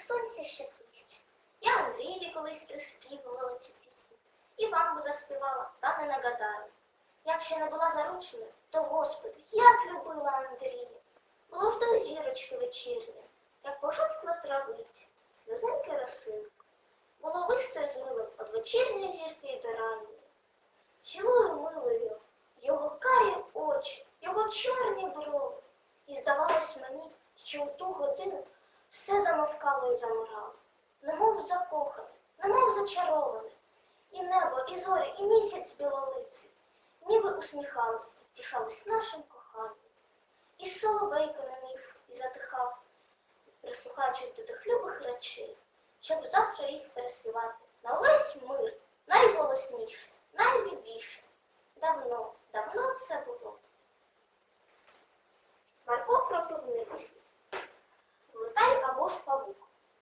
сонці ще ближче. Я Андрієві колись приспівувала цю пісню, і вам би заспівала, та не нагадаю. Як ще не була зарученою, то Господи, як любила Андрія. Було вдаль зірочки вечірні, як пожовкла травиця, сльозинки росинки. Було вистою з милим од вечірньої зірки і до ранньої. Цілую милою його карі очі, його чорні брови. І здавалось мені, що у ту годину все замовкало і замирало, немов закохане, немов зачароване. І небо, і зорі, і місяць білолиций, ніби усміхались і втішались нашим коханням. І соловейко не міг і затихав, прислухаючись до тих любих речей, щоб завтра їх переспівати на увесь мир, найголосніше, найлюбіше. Давно, давно це було. 是包谷草。